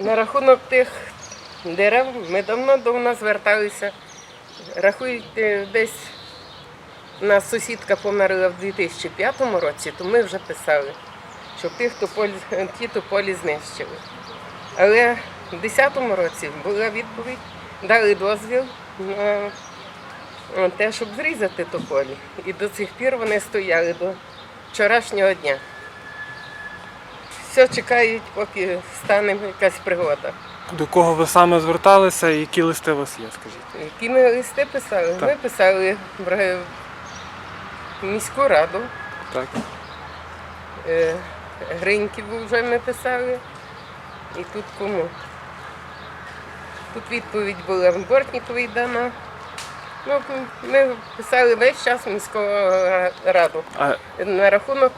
На рахунок тих дерев ми давно до нас зверталися. Рахують е, десь нас сусідка померла в 2005 році, то ми вже писали, що тих тополь, ті тополі знищили. Але в 2010 році була відповідь, дали дозвіл на те, щоб зрізати тополі. І до цих пір вони стояли до вчорашнього дня. Все чекають, поки стане якась пригода. До кого ви саме зверталися і які листи у вас є, скажіть? Які ми листи писали? Так. Ми писали в міську раду, Так. е, Гриньків вже ми писали. І тут кому? Тут відповідь була в Бортніковій дана. Ну, ми писали весь час в міську раду. А На рахунок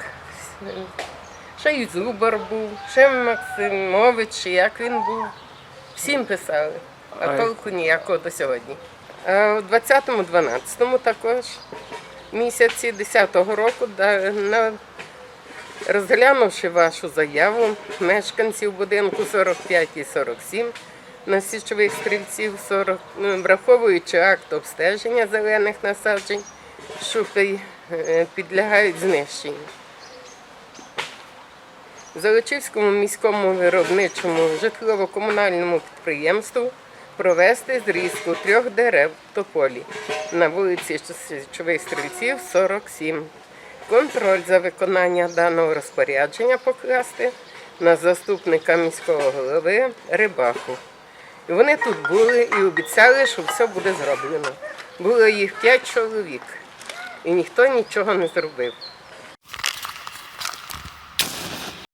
ще й Зубар був, ще Максимович, чи як він був. Всім писали, а толку ніякого до сьогодні. А у 20-12 також місяці 10-го року, на, розглянувши вашу заяву, мешканців будинку 45 і 47 на січових стрільців 40, ну, враховуючи акт обстеження зелених насаджень, що е, підлягають знищенню. Золочівському міському виробничому житлово-комунальному підприємству провести зрізку трьох дерев тополі на вулиці Січових Стрільців, 47. Контроль за виконання даного розпорядження покласти на заступника міського голови Рибаху. І вони тут були і обіцяли, що все буде зроблено. Було їх п'ять чоловік, і ніхто нічого не зробив.